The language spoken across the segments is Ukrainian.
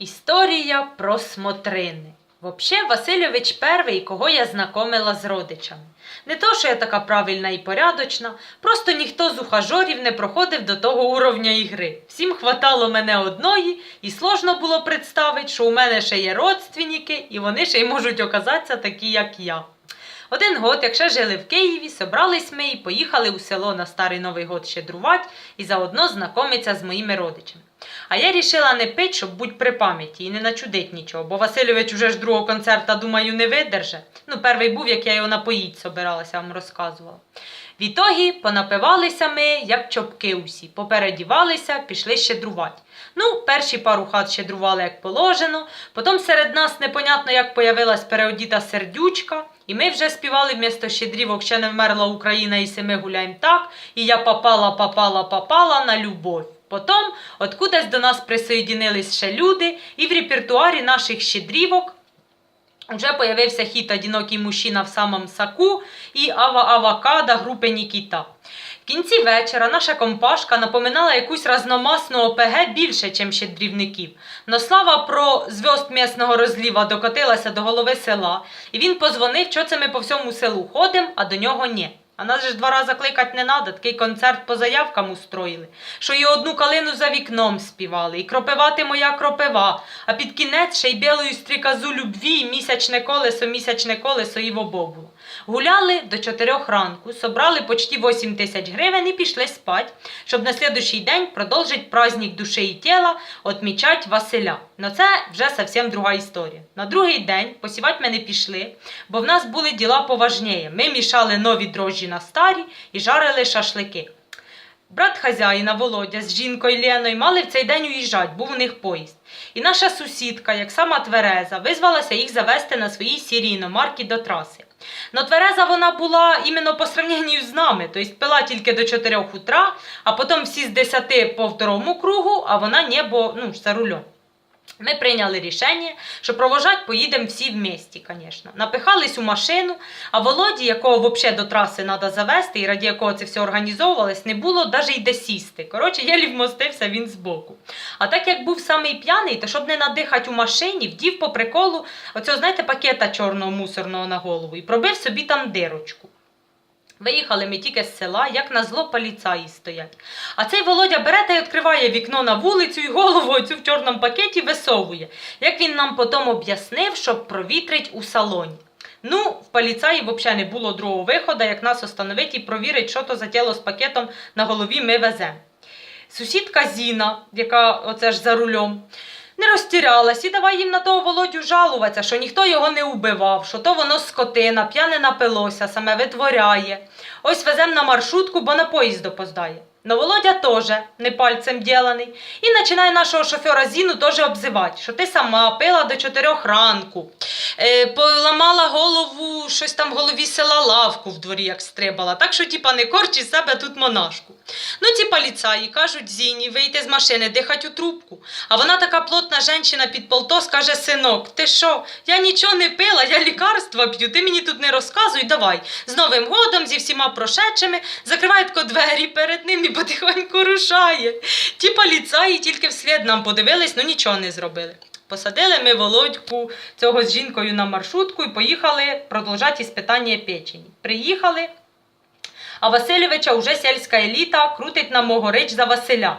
Історія про смотрини. Вообще, Васильович перший, кого я знакомила з родичами. Не то, що я така правильна і порядочна, просто ніхто з ухажорів не проходив до того уровня ігри. Всім хватало мене одної, і сложно було представити, що у мене ще є родственники, і вони ще й можуть оказатися такі, як я. Один год, як ще жили в Києві, собрались ми і поїхали у село на Старий Новий год щедрувати і заодно знайомитися з моїми родичами. А я рішила не пить, щоб будь при пам'яті і не начудить нічого, бо Васильович уже ж другого концерта, думаю, не видерже. Ну, перший був, як я його напоїть собиралася, вам розказувала. В ітогі понапивалися ми, як чопки усі, попередівалися, пішли щедрувати. Ну, перші пару хат щедрували як положено, потім серед нас непонятно як появилась переодіта сердючка, і ми вже співали вмісто щедрівок ще не вмерла Україна і семи гуляєм так, і я попала, попала, попала на любов. Потім, откудись до нас присоєдинились ще люди, і в репертуарі наших щедрівок вже появився хіт «Одинокий мужчина в самом соку» і «Ава Авокадо» групи Нікіта. В кінці вечора наша компашка напоминала якусь разномасну ОПГ більше, чим щедрівників. Но слава про зв'язд місного розліва докотилася до голови села, і він позвонив, що це ми по всьому селу ходимо, а до нього ні. А нас же два рази кликать не надо, такий концерт по заявкам устроїли, що і одну калину за вікном співали, і кропивати моя кропива, а під кінець ще й білою стріказу любві, місячне колесо, місячне колесо і в обобуло. Гуляли до чотирьох ранку, собрали почти 8 тисяч гривень і пішли спать, щоб на слідущий день продовжить праздник душі і тіла, отмічать Василя. Но це вже зовсім друга історія. На другий день посівати ми не пішли, бо в нас були діла поважніє. Ми мішали нові дрожжі на старі і жарили шашлики. Брат хазяїна Володя з жінкою Леною мали в цей день уїжджати, був у них поїзд. І наша сусідка, як сама Твереза, визвалася їх завести на своїй сірій іномарці до траси. Но Твереза вона була іменно по сравненню з нами, тобто пила тільки до 4 утра, а потім всі з 10 по второму кругу, а вона не, бо ну, за рулем. Ми прийняли рішення, що провожати поїдемо всі вместе, звісно. Напихались у машину, а Володі, якого взагалі до траси треба завести, і раді якого це все організовувалось, не було навіть й де сісти. Коротше, єлі вмостився він збоку. А так як був самий п'яний, то щоб не надихати у машині, вдів по приколу оцього, знаєте, пакета чорного мусорного на голову і пробив собі там дирочку. Виїхали ми тільки з села, як на зло поліцаї стоять. А цей Володя бере та й відкриває вікно на вулицю і голову оцю в чорному пакеті висовує. Як він нам потім об'яснив, щоб провітрить у салоні. Ну, в поліцаї взагалі не було другого виходу, як нас остановить і провірить, що то за тіло з пакетом на голові ми веземо. Сусідка Зіна, яка оце ж за рулем, не розтірялась і давай їм на того Володю жалуватися, що ніхто його не убивав, що то воно скотина, п'яне напилося, саме витворяє. Ось везем на маршрутку, бо на поїзд опоздає. Но Володя теж не пальцем ділений. І починає нашого шофера Зіну теж обзивати, що ти сама пила до чотирьох ранку, е, поламала голову, щось там в голові села лавку в дворі, як стрибала. Так що, типа, не корчи з себе тут монашку. Ну, ці поліцаї кажуть Зіні, вийти з машини, дихать у трубку. А вона така плотна жінка під полтос каже: синок, ти що? Я нічого не пила, я лікарства п'ю, ти мені тут не розказуй, давай. З Новим годом, зі всіма прошедшими, закриває тако двері перед ним і потихоньку рушає. Ті поліцаї тільки вслід нам подивились, ну нічого не зробили. Посадили ми Володьку цього з жінкою на маршрутку і поїхали продовжати іспитання печені. Приїхали, а Васильовича вже сільська еліта крутить на Могорич за Василя.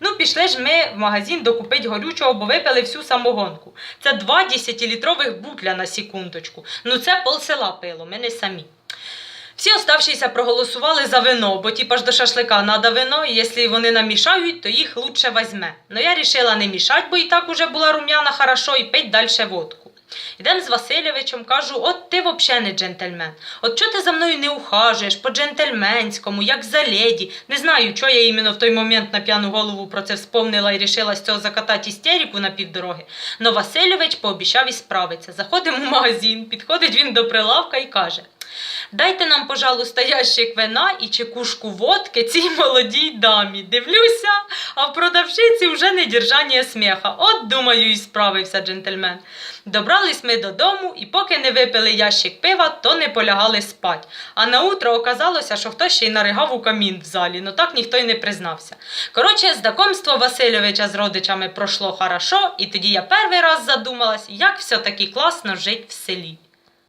Ну, пішли ж ми в магазин докупити горючого, бо випили всю самогонку. Це два 10-літрових бутля на секундочку. Ну, це пол села пило, ми не самі. Всі оставшіся проголосували за вино, бо типа ж до шашлика треба вино, і якщо вони намішають, то їх лучше візьме. Но я рішила не мішати, бо і так уже була рум'яна хорошо, і пить далі водку. Ідем з Васильовичем, кажу, от ти взагалі не джентльмен. От чого ти за мною не ухажуєш по-джентльменському, як за леді. Не знаю, чого я іменно в той момент на п'яну голову про це вспомнила і рішила з цього закатати істерику на півдороги. Но Васильович пообіцяв і справиться. Заходимо в магазин, підходить він до прилавка і каже: Дайте нам, пожалуйста, ящик вина і чекушку водки цій молодій дамі. Дивлюся, а в продавщиці вже не держання сміха. От, думаю, і справився джентльмен. Добрались ми додому, і поки не випили ящик пива, то не полягали спать. А на утро оказалося, що хтось ще й наригав у камін в залі, ну так ніхто й не признався. Коротше, знакомство Васильовича з родичами пройшло хорошо, і тоді я перший раз задумалась, як все-таки класно жити в селі.